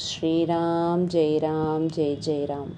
ஸ்ரீராம் ஜெய் ராம் ஜெய் ஜெய் ராம்.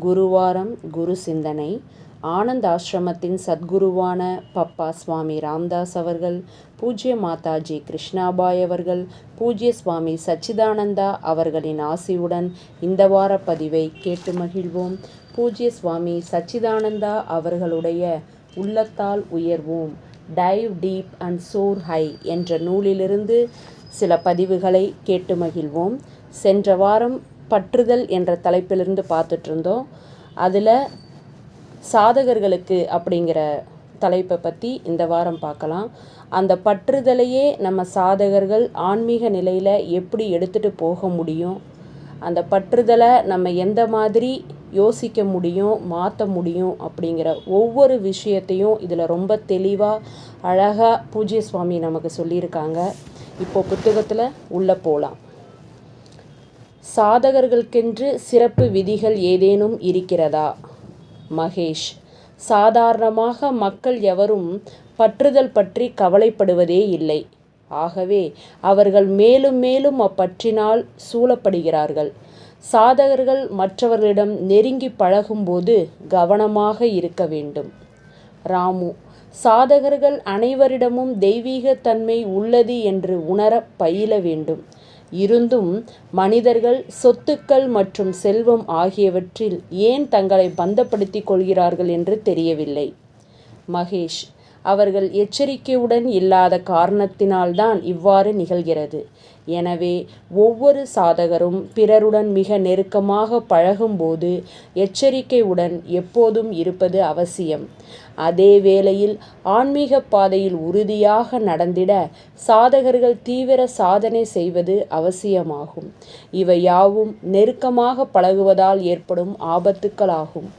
குருவாரம் குரு சிந்தனை. ஆனந்த் ஆசிரமத்தின் சத்குருவான பப்பா சுவாமி ராம்தாஸ் அவர்கள் பூஜ்ய மாதாஜி கிருஷ்ணாபாய் அவர்கள் பூஜ்ய சுவாமி சச்சிதானந்தா அவர்களின் ஆசியுடன் இந்த வார பதிவை கேட்டு மகிழ்வோம். பூஜ்ய சுவாமி சச்சிதானந்தா அவர்களுடைய உள்ளத்தால் உயர்வோம். Dive deep and soar high என்ற நூலிலிருந்து சில பதிவுகளை கேட்டு மகிழ்வோம். சென்ற வாரம் பற்றுதல் என்ற தலைப்பிலிருந்து பார்த்துட்டு இருந்தோம் அதில் சாதகர்களுக்கு அப்படிங்கிற தலைப்பை பற்றி இந்த வாரம் பார்க்கலாம். அந்த பற்றுதலையே நம்ம சாதகர்கள் ஆன்மீக நிலையில் எப்படி எடுத்துகிட்டு போக முடியும்? அந்த பற்றுதலை நம்ம எந்த மாதிரி யோசிக்க முடியும் மாற்ற முடியும் அப்படிங்கிற ஒவ்வொரு விஷயத்தையும் இதில் ரொம்ப தெளிவாக அழகாக பூஜ்ய சுவாமி நமக்கு சொல்லியிருக்காங்க. இப்போ புத்தகத்தில் உள்ளே போகலாம் சாதகர்களுக்கென்று சிறப்பு விதிகள் ஏதேனும் இருக்கிறதா? மகேஷ் சாதாரணமாக மக்கள் எவரும் பற்றுதல் பற்றி கவலைப்படுவதே இல்லை. ஆகவே அவர்கள் மேலும் மேலும் அப்பற்றினால் சூழப்படுகிறார்கள். சாதகர்கள் மற்றவர்களிடம் நெருங்கி பழகும்போது கவனமாக இருக்க வேண்டும். ராமு சாதகர்கள் அனைவரிடமும் தெய்வீகத்தன்மை உள்ளது என்று உணர பயில வேண்டும். இருந்தும் மனிதர்கள் சொத்துக்கள் மற்றும் செல்வம் ஆகியவற்றில் ஏன் தங்களை பந்தப்படுத்திக் கொள்கிறார்கள் என்று தெரியவில்லை. மகேஷ் அவர்கள் எச்சரிக்கையுடன் இல்லாத காரணத்தினால்தான் இவ்வாறு நிகழ்கிறது. எனவே ஒவ்வொரு சாதகரும் பிறருடன் மிக நெருக்கமாக பழகும்போது எச்சரிக்கையுடன் எப்போதும் இருப்பது அவசியம். அதே வேளையில் ஆன்மீக பாதையில் உறுதியாக நடந்திட சாதகர்கள் தீவிர சாதனை செய்வது அவசியமாகும். இவை யாவும் நெருக்கமாக பழகுவதால் ஏற்படும் ஆபத்துக்களாகும்.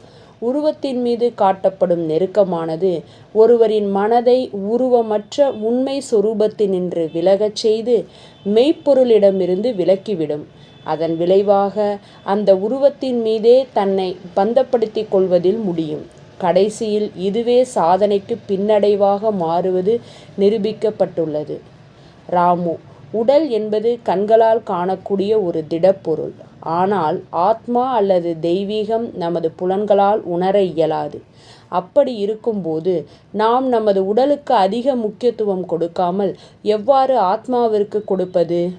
உருவத்தின் மீது காட்டப்படும் நெருக்கமானது ஒருவரின் மனதை உருவமற்ற உண்மை சொரூபத்தினின்று விலகச் செய்து மெய்ப்பொருளிடமிருந்து விலக்கிவிடும். அதன் விளைவாக அந்த உருவத்தின் மீதே தன்னை பந்தப்படுத்திக் கொள்வதில் முடியும். கடைசியில் இதுவே சாதனைக்கு பின்னடைவாக மாறுவது நிரூபிக்கப்பட்டுள்ளது. ராமு உடல் என்பது கண்களால் காணக்கூடிய ஒரு திடப்பொருள். ஆனால் ஆத்மா அல்லது தெய்வீகம் நமது புலன்களால் உணர இயலாது. அப்படி இருக்கும்போது நாம் நமது உடலுக்கு அதிக முக்கியத்துவம் கொடுக்காமல் எவ்வாறு ஆத்மாவிற்கு கொடுப்பது?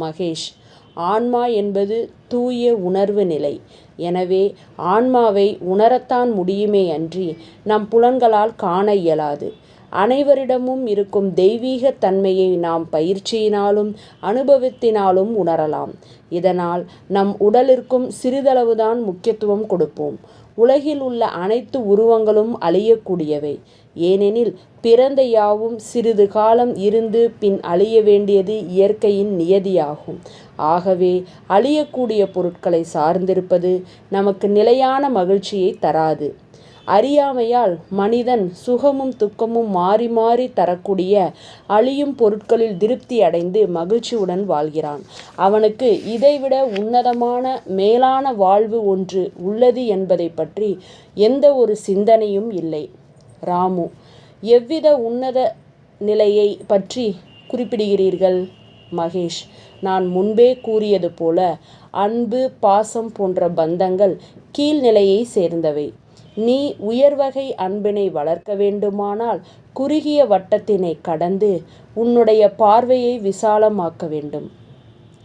மகேஷ் ஆன்மா என்பது தூய உணர்வு நிலை. எனவே ஆன்மாவை உணரத்தான் முடியுமே அன்றி நம் புலன்களால் காண இயலாது. அனைவரிடமும் இருக்கும் தெய்வீக தன்மையை நாம் பயிற்சியினாலும் அனுபவத்தினாலும் உணரலாம். இதனால் நம் உடலிற்கும் சிறிதளவுதான் முக்கியத்துவம் கொடுப்போம். உலகில் உள்ள அனைத்து உருவங்களும் அழியக்கூடியவை. ஏனெனில் பிறந்த யாவும் சிறிது காலம் இருந்து பின் அழிய வேண்டியது இயற்கையின் நியதியாகும். ஆகவே அழியக்கூடிய பொருட்களை சார்ந்திருப்பது நமக்கு நிலையான மகிழ்ச்சியை தராது. அறியாமையால் மனிதன் சுகமும் துக்கமும் மாறி மாறி தரக்கூடிய அழியும் பொருட்களில் திருப்தி அடைந்து மகிழ்ச்சியுடன் வாழ்கிறான். அவனுக்கு இதைவிட உன்னதமான மேலான வாழ்வு ஒன்று உள்ளது என்பதை பற்றி எந்த ஒரு சிந்தனையும் இல்லை. ராமு எவ்வித உன்னத நிலையை பற்றி குறிப்பிடுகிறீர்கள் மகேஷ்? நான் முன்பே கூறியது போல அன்பு பாசம் போன்ற பந்தங்கள் கீழ்நிலையை சேர்ந்தவை. நீ உயர்வகை அன்பினை வளர்க்க வேண்டுமானால் குறுகிய வட்டத்தினை கடந்து உன்னுடைய பார்வையை விசாலமாக்க வேண்டும்.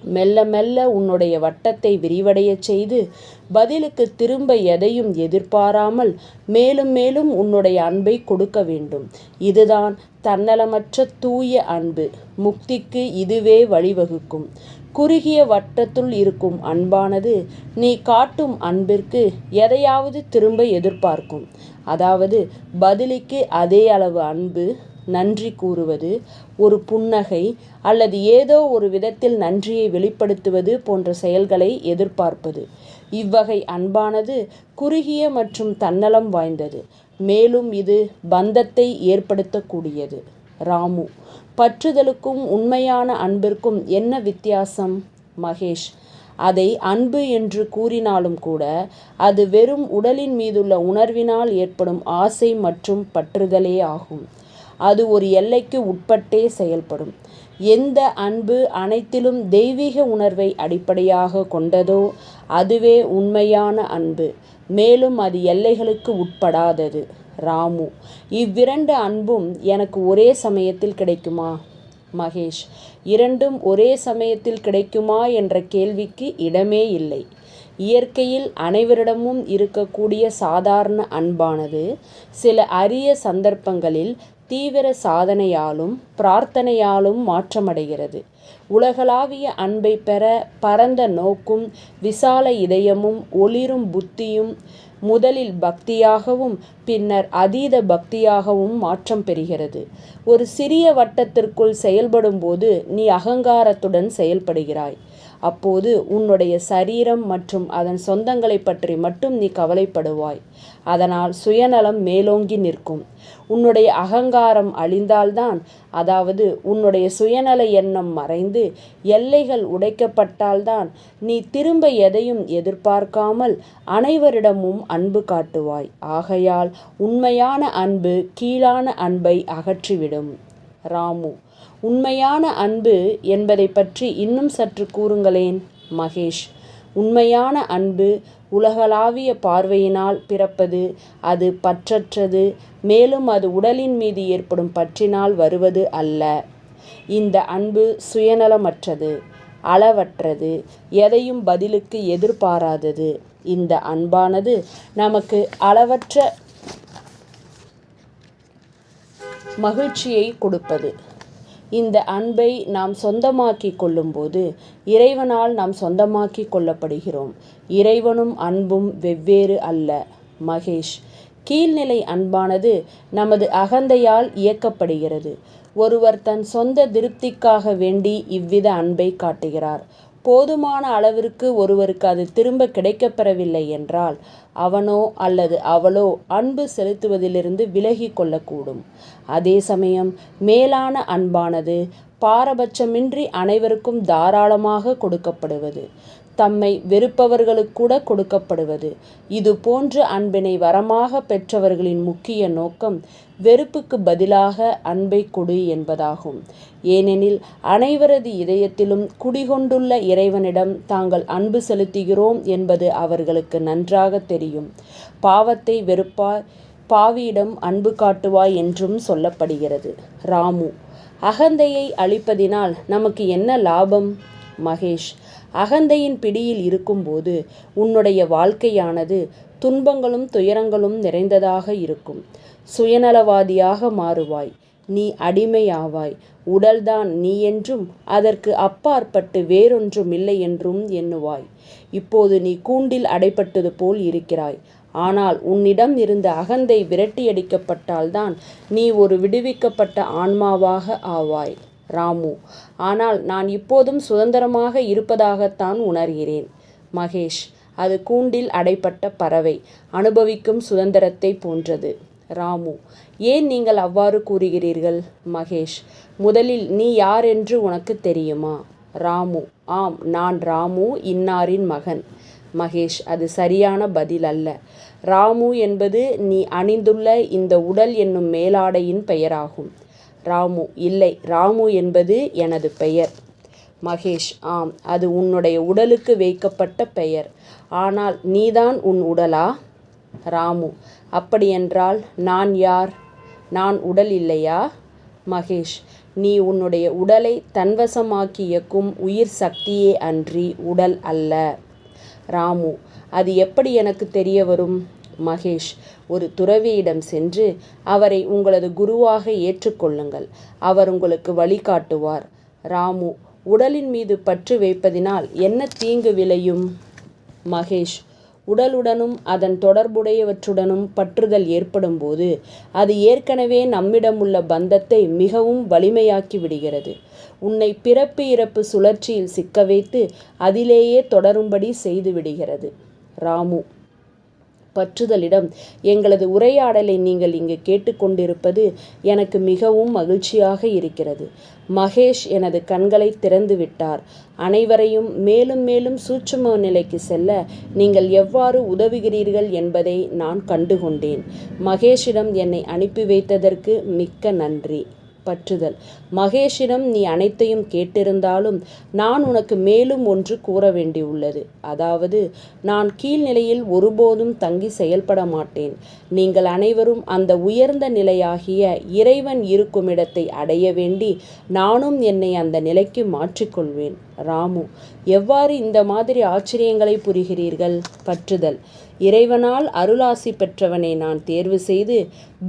மெல்ல மெல்ல உன்னுடைய வட்டத்தை விரிவடையச் செய்து பதிலுக்கு திரும்ப எதையும் எதிர்பாராமல் மேலும் மேலும் உன்னுடைய அன்பை கொடுக்க வேண்டும். இதுதான் தன்னலமற்ற தூய அன்பு. முக்திக்கு இதுவே வழிவகுக்கும். குறுகிய வட்டத்துள் இருக்கும் அன்பானது நீ காட்டும் அன்பிற்கு எதையாவது திரும்ப எதிர்பார்க்கும். அதாவது பதிலுக்கு அதே அளவு அன்பு நன்றி கூறுவது ஒரு புன்னகை அல்லது ஏதோ ஒரு விதத்தில் நன்றியை வெளிப்படுத்துவது போன்ற செயல்களை எதிர்பார்ப்பது. இவ்வகை அன்பானது குறுகிய மற்றும் தன்னலம் வாய்ந்தது. மேலும் இது பந்தத்தை ஏற்படுத்தக்கூடியது. ராமு பற்றுதலுக்கும் உண்மையான அன்பிற்கும் என்ன வித்தியாசம்? மகேஷ் அதை அன்பு என்று கூறினாலும் கூட அது வெறும் உடலின் மீதுள்ள உணர்வினால் ஏற்படும் ஆசை மற்றும் பற்றுதலே ஆகும். அது ஒரு எல்லைக்கு உட்பட்டே செயல்படும். எந்த அன்பு அனைத்திலும் தெய்வீக உணர்வை அடிப்படையாக கொண்டதோ அதுவே உண்மையான அன்பு. மேலும் அது எல்லைகளுக்கு உட்படாதது. ராமு இவ்விரண்டு அன்பும் எனக்கு ஒரே சமயத்தில் கிடைக்குமா? மகேஷ் இரண்டும் ஒரே சமயத்தில் கிடைக்குமா என்ற கேள்விக்கு இடமே இல்லை. இயற்கையில் அனைவரிடமும் இருக்கக்கூடிய சாதாரண அன்பானது சில அரிய சந்தர்ப்பங்களில் தீவிர சாதனையாலும் பிரார்த்தனையாலும் மாற்றமடைகிறது. உலகளாவிய அன்பை பெற பரந்த நோக்கும் விசால இதயமும் ஒளிரும் புத்தியும் முதலில் பக்தியாகவும் பின்னர் அதீத பக்தியாகவும் மாற்றம் பெறுகிறது. ஒரு சிறிய வட்டத்திற்குள் செயல்படும்போது நீ அகங்காரத்துடன் செயல்படுகிறாய். அப்போது உன்னுடைய சரீரம் மற்றும் அதன் சொந்தங்களை பற்றி மட்டும் நீ கவலைப்படுவாய். அதனால் சுயநலம் மேலோங்கி நிற்கும். உன்னுடைய அகங்காரம் அழிந்தால்தான் அதாவது உன்னுடைய சுயநல எண்ணம் மறைந்து எல்லைகள் உடைக்கப்பட்டால்தான் நீ திரும்ப எதையும் எதிர்பார்க்காமல் அனைவரிடமும் அன்பு காட்டுவாய். ஆகையால் உண்மையான அன்பு கீழான அன்பை அகற்றிவிடும். ராமு உண்மையான அன்பு என்பதை பற்றி இன்னும் சற்று கூறுங்களேன் மகேஷ். உண்மையான அன்பு உலகளாவிய பார்வையினால் பிறப்பது அது பற்றற்றது மேலும் அது உடலின் மீது ஏற்படும் பற்றினால் வருவது அல்ல. இந்த அன்பு சுயநலமற்றது அளவற்றது எதையும் பதிலுக்கு எதிர்பாராதது. இந்த அன்பானது நமக்கு அளவற்ற மகிழ்ச்சியை கொடுப்பது. இந்த அன்பை நாம் சொந்தமாக்கி கொள்ளும்போது இறைவனால் நாம் சொந்தமாக்கி கொள்ளப்படுகிறோம். இறைவனும் அன்பும் வெவ்வேறு அல்ல. மகேஷ் கீழ்நிலை அன்பானது நமது அகந்தையால் இயக்கப்படுகிறது. ஒருவர் தன் சொந்த திருப்திக்காக வேண்டி இவ்வித அன்பை காட்டுகிறார். போதுமான அளவிற்கு ஒருவருக்கு அது திரும்ப கிடைக்கப்பெறவில்லை என்றால் அவனோ அல்லது அவளோ அன்பு செலுத்துவதிலிருந்து விலகி கொள்ளக்கூடும். அதே சமயம் மேலான அன்பானது பாரபட்சமின்றி அனைவருக்கும் தாராளமாக கொடுக்கப்படுவது. தம்மை வெறுப்பவர்களுக்கூட கொடுக்கப்படுவது. இது போன்ற அன்பினை வரமாக பெற்றவர்களின் முக்கிய நோக்கம் வெறுப்புக்கு பதிலாக அன்பை கொடு என்பதாகும். ஏனெனில் அனைவரது இதயத்திலும் குடிகொண்டுள்ள இறைவனிடம் தாங்கள் அன்பு செலுத்துகிறோம் என்பது அவர்களுக்கு நன்றாக தெரியும். பாவத்தை வெறுப்பாய் பாவியிடம் அன்பு காட்டுவாய் என்றும் சொல்லப்படுகிறது. ராமு அகந்தையை அழிப்பதினால் நமக்கு என்ன லாபம்? மகேஷ் அகந்தையின் பிடியில் இருக்கும்போது உன்னுடைய வாழ்க்கையானது துன்பங்களும் துயரங்களும் நிறைந்ததாக இருக்கும். சுயநலவாதியாக மாறுவாய். நீ அடிமையாவாய். உடல்தான் நீ என்றும் அதற்கு அப்பாற்பட்டு வேறொன்றும் இல்லை என்றும் எண்ணுவாய். இப்போது நீ கூண்டில் அடைப்பட்டது போல் இருக்கிறாய். ஆனால் உன்னிடம் இருந்த அகந்தை விரட்டியடிக்கப்பட்டால்தான் நீ ஒரு விடுவிக்கப்பட்ட ஆன்மாவாக ஆவாய். ராமு. ஆனால் நான் இப்போதும் சுதந்திரமாக இருப்பதாகத்தான் உணர்கிறேன். மகேஷ் அது கூண்டில் அடைப்பட்ட பறவை. அனுபவிக்கும் சுதந்திரத்தை போன்றது. ராமு ஏன் நீங்கள் அவ்வாறு கூறுகிறீர்கள்? மகேஷ் முதலில் நீ யார் என்று உனக்கு தெரியுமா? ராமு. ஆம் நான் ராமு இன்னாரின் மகன். மகேஷ் அது சரியான பதில் அல்ல. ராமு என்பது நீ அணிந்துள்ள இந்த உடல் என்னும் மேலாடையின் பெயராகும். ராமு இல்லை ராமு என்பது எனது பெயர். மகேஷ் ஆம் அது உன்னுடைய உடலுக்கு வைக்கப்பட்ட பெயர். ஆனால் நீதான் உன் உடலா? ராமு அப்படியென்றால் நான் யார்? நான் உடல் இல்லையா? மகேஷ் நீ உன்னுடைய உடலை தன்வசமாக்கி இயக்கும் உயிர் சக்தியே அன்றி உடல் அல்ல. ராமு அது எப்படி எனக்கு தெரிய வரும்? மகேஷ் ஒரு துறவியிடம் சென்று அவரை உங்களது குருவாக ஏற்றுக்கொள்ளுங்கள் அவர் உங்களுக்கு வழிகாட்டுவார் ராமு உடலின் மீது பற்று வைப்பதினால் என்ன தீங்கு விளையும்? மகேஷ் உடலுடனும் அதன் தொடர்புடையவற்றுடனும் பற்றுதல் ஏற்படும்போது அது ஏற்கனவே நம்மிடமுள்ள பந்தத்தை மிகவும் வலிமையாக்கி விடுகிறது. உன்னை பிறப்பு இறப்பு சுழற்சியில் சிக்க வைத்து அதிலேயே தொடரும்படி செய்து விடுகிறது. ராமு பற்றுதலிடம். எங்களது உரையாடலை நீங்கள் இங்கு கேட்டுக்கொண்டிருப்பது எனக்கு மிகவும் மகிழ்ச்சியாக இருக்கிறது. மகேஷ் எனது கண்களை திறந்து விட்டார். அனைவரையும் மேலும் மேலும் சூட்சும நிலைக்கு செல்ல நீங்கள் எவ்வாறு உதவுகிறீர்கள் என்பதை நான் கண்டுகொண்டேன். மகேஷிடம் என்னை அனுப்பி வைத்ததற்கு மிக்க நன்றி. பற்றுதல். மகேஷிடம் நீ அனைத்தையும் கேட்டிருந்தாலும் நான் உனக்கு மேலும் ஒன்று கூற வேண்டியுள்ளது. அதாவது நான் கீழ்நிலையில் ஒருபோதும் தங்கி செயல்பட மாட்டேன். நீங்கள் அனைவரும் அந்த உயர்ந்த நிலையாகிய இறைவன் இருக்குமிடத்தை அடைய வேண்டி நானும் என்னை அந்த நிலைக்கு மாற்றிக்கொள்வேன். ராமு எவ்வாறு இந்த மாதிரி ஆச்சரியங்களை புரிகிறீர்கள்? பற்றுதல். இறைவனால் அருளாசி பெற்றவனை நான் தேர்வு செய்து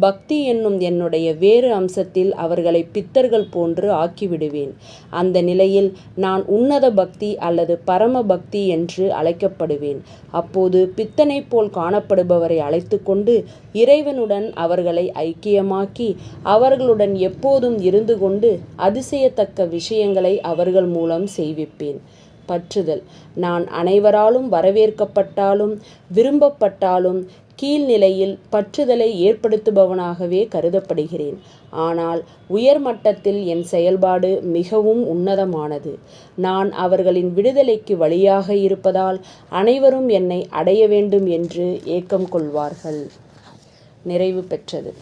பக்தி என்னும் என்னுடைய வேறு அம்சத்தில் அவர்களை பித்தர்கள் போன்று ஆக்கிவிடுவேன். அந்த நிலையில் நான் உன்னத பக்தி அல்லது பரம பக்தி என்று அழைக்கப்படுவேன். அப்போது பித்தனை போல் காணப்படுபவரை அழைத்து கொண்டு இறைவனுடன் அவர்களை ஐக்கியமாக்கி அவர்களுடன் எப்போதும் இருந்து கொண்டு அதிசயத்தக்க விஷயங்களை அவர்கள் மூலம் செய்விப்பேன். பற்றுதல். நான் அனைவராலும் வரவேற்கப்பட்டாலும் விரும்பப்பட்டாலும் கீழ்நிலையில் பற்றுதலை ஏற்படுத்துபவனாகவே கருதப்படுகிறேன். ஆனால் உயர்மட்டத்தில் என் செயல்பாடு மிகவும் உன்னதமானது. நான் அவர்களின் விடுதலைக்கு வழியாக இருப்பதால் அனைவரும் என்னை அடைய வேண்டும் என்று ஏக்கம் கொள்வார்கள். நிறைவு பெற்றது.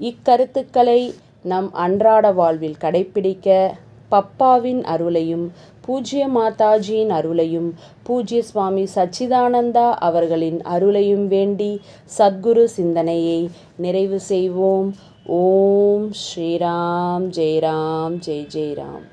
இக்கருத்துக்களை நம் அன்றாட வாழ்வில் கடைப்பிடிக்க பப்பாவின் அருளையும் பூஜ்ய மாதாஜியின் அருளையும் பூஜ்ய சுவாமி சச்சிதானந்தா அவர்களின் அருளையும் வேண்டி சத்குரு சிந்தனையை நிறைவு செய்வோம். ஓம் ஸ்ரீராம் ஜெய்ராம் ஜெய் ஜெய்ராம்